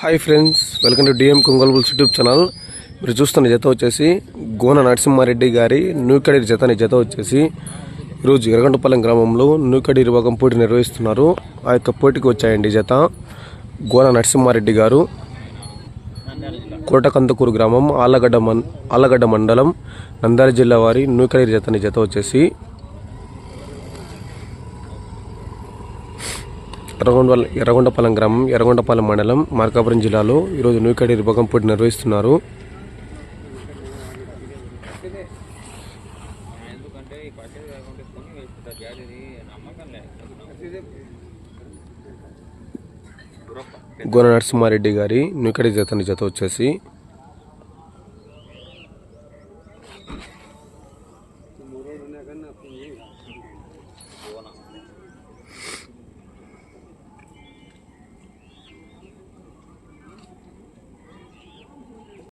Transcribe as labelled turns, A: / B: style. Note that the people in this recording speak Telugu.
A: Hi friends welcome to D M కొంగోల్బుల్స్ YouTube channel మీరు చూస్తున్న జత వచ్చేసి గోన నరసింహారెడ్డి గారి నూకడి జతని జత వచ్చేసి ఈరోజు ఎర్రగంటపాలెం గ్రామంలో నూకడి భాగం పోటీ నిర్వహిస్తున్నారు. ఆ యొక్క పోటీకి వచ్చాయండి జత. గోన నరసింహారెడ్డి గారు కోటకందకూరు గ్రామం ఆళ్ళగడ్డ మన్ ఆళ్ళగడ్డ మండలం నందారి జిల్లా వారి నూకడి జతని జత వచ్చేసి ఎర్రగొండ ఎర్రగొండపాలెం గ్రామం ఎర్రగొండపాలెం మండలం మార్కాపురం జిల్లాలో ఈరోజు నూకడి రుపకం పోటీ నిర్వహిస్తున్నారు. గోన నరసింహారెడ్డి గారి నూకడి జతని జత వచ్చేసి